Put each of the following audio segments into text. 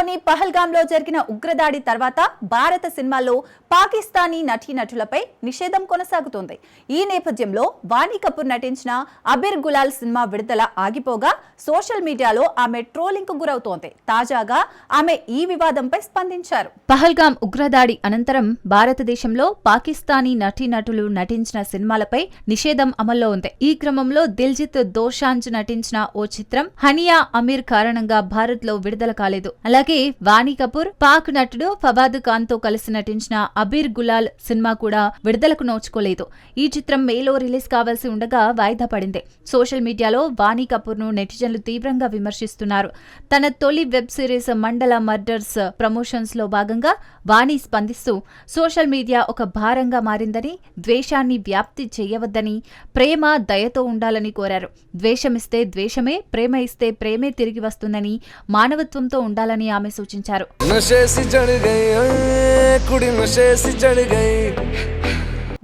కాశ్మీర్లోని పహల్గాంలో జరిగిన ఉగ్రదాడి తర్వాత భారత సినిమాల్లో పాకిస్తానీ నటీనటులపై నిషేధం కొనసాగుతోంది. ఈ నేపథ్యంలో వాణి కపూర్ నటించిన అబిర్ గులాల్ సినిమా విడుదల ఆగిపోగా సోషల్ మీడియాలో ఆమె ట్రోలింగ్కు గురవుతోంది. తాజాగా ఆమె ఈ వివాదంపై స్పందించారు. పహల్గామ్ ఉగ్రదాడి అనంతరం భారతదేశంలో పాకిస్తానీ నటీనటులు నటించిన సినిమాలపై నిషేధం అమల్లో ఉంది. ఈ క్రమంలో దిల్జిత్ దోషాంజ్ నటించిన ఓ చిత్రం హనియా అమీర్ కారణంగా భారత్లో విడుదల కాలేదు. అలాగే వాణి కపూర్ పాక్ నటుడు ఫవాద్ ఖాన్తో కలిసి నటించిన అబీర్ గులాల్ సినిమా కూడా విడుదలకు నోచుకోలేదు. ఈ చిత్రం మేలో రిలీజ్ కావాల్సి ఉండగా వాయిదా పడింది. సోషల్ మీడియాలో వాణి కపూర్ను నెటిజన్లు తీవ్రంగా విమర్శిస్తున్నారు. తన తొలి వెబ్ సిరీస్ మండల మర్డర్స్ ప్రమోషన్స్లో భాగంగా వాణి స్పందిస్తూ సోషల్ మీడియా ఒక భారంగా మారిందని ద్వేషాన్ని వ్యాప్తి చేయవద్దని ప్రేమ దయతో ఉండాలని కోరారు. ద్వేషమిస్తే ద్వేషమే ప్రేమ ఇస్తే ప్రేమే తిరిగి వస్తుందని మానవత్వంతో ఉండాలని ఆమె సూచించారు.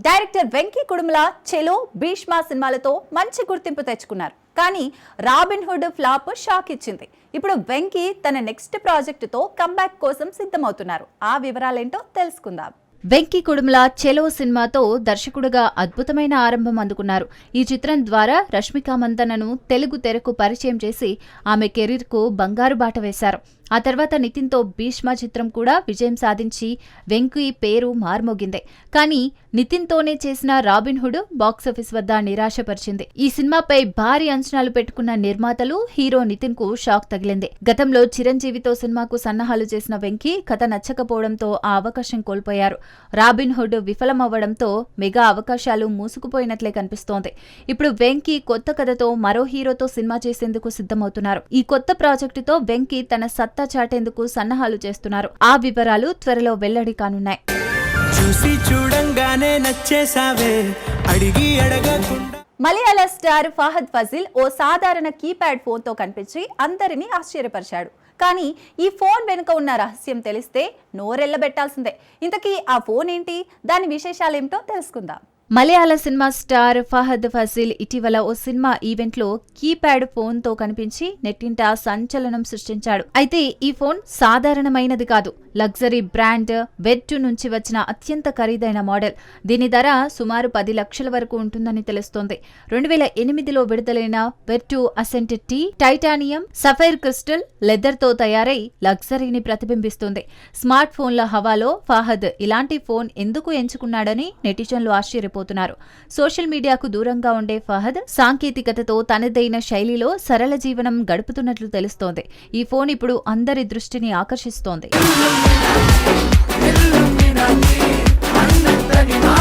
డైరెక్టర్ వెంకీ కుడుమల చెలో భీష్మ సినిమాలతో మంచి గుర్తింపు తెచ్చుకున్నారు. కానీ రాబిన్ హుడ్ ఫ్లాప్ షాక్ ఇచ్చింది. ఇప్పుడు వెంకీ తన నెక్స్ట్ ప్రాజెక్టుతో కంబ్యాక్ కోసం సిద్ధమవుతున్నారు. ఆ వివరాలేంటో తెలుసుకుందాం. వెంకీ కుడుమల చెలో సినిమాతో దర్శకుడుగా అద్భుతమైన ఆరంభం అందుకున్నారు. ఈ చిత్రం ద్వారా రష్మిక మందనను తెలుగు తెరకు పరిచయం చేసి ఆమె కెరీర్కు బంగారు బాట వేశారు. ఆ తర్వాత నితిన్తో భీష్మ చిత్రం కూడా విజయం సాధించి వెంకీ పేరు మార్మోగింది. కానీ నితిన్తోనే చేసిన రాబిన్ హుడ్ బాక్సాఫీస్ వద్ద నిరాశపరిచింది. ఈ సినిమాపై భారీ అంచనాలు పెట్టుకున్న నిర్మాతలు హీరో నితిన్కు షాక్ తగిలింది. గతంలో చిరంజీవితో సినిమాకు సన్నాహాలు చేసిన వెంకీ కథ నచ్చకపోవడంతో ఆ అవకాశం కోల్పోయారు. రాబిన్ హుడ్ విఫలమవ్వడంతో మెగా అవకాశాలు మూసుకుపోయినట్లే కనిపిస్తోంది. ఇప్పుడు వెంకీ కొత్త కథతో మరో హీరోతో సినిమా చేసేందుకు సిద్ధమవుతున్నారు. ఈ కొత్త ప్రాజెక్టుతో వెంకీ తన సత్ సత్తా చాటేందుకు సన్నాహాలు చేస్తున్నారు. ఆ వివరాలు త్వరలో వెల్లడి కానున్నాయి. చూసి చూడంగానే నచ్చేసావే అడిగి అడగకుండా. మలయాళ స్టార్ ఫహద్ ఫజిల్ ఓ సాధారణ కీప్యాడ్ ఫోన్తో కనిపించి అందరినీ ఆశ్చర్యపరిచాడు. కానీ ఈ ఫోన్ వెనుక ఉన్న రహస్యం తెలిస్తే నోరెళ్ళబెట్టాల్సిందే ఇంతకీ ఆ ఫోన్ ఏంటి? దాని విశేషాలేమిటో తెలుసుకుందాం. మలయాళ సినిమా స్టార్ ఫహద్ ఫసిల్ ఇటీవల ఓ సినిమా ఈవెంట్లో కీప్యాడ్ ఫోన్తో కనిపించి నెట్టింట సంచలనం సృష్టించాడు. అయితే ఈ ఫోన్ సాధారణమైనది కాదు. లగ్జరీ బ్రాండ్ వెట్టు నుంచి వచ్చిన అత్యంత ఖరీదైన మోడల్. దీని ధర సుమారు పది లక్షల వరకు ఉంటుందని తెలుస్తోంది. రెండు వేల ఎనిమిదిలో విడుదలైన Vertu Ascent Ti titanium sapphire crystal లెదర్తో తయారై లగ్జరీని ప్రతిబింబిస్తుంది. స్మార్ట్ ఫోన్ల హవాలో ఫహద్ ఇలాంటి ఫోన్ ఎందుకు ఎంచుకున్నాడని నెటిజన్లు ఆశ్చర్యపోతున్నారు. సోషల్ మీడియాకు దూరంగా ఉండే ఫహద్ సాంకేతికతతో తనదైన శైలిలో సరళ జీవనం గడుపుతున్నట్లు తెలుస్తోంది. ఈ ఫోన్ ఇప్పుడు అందరి దృష్టిని ఆకర్షిస్తోంది. தகினா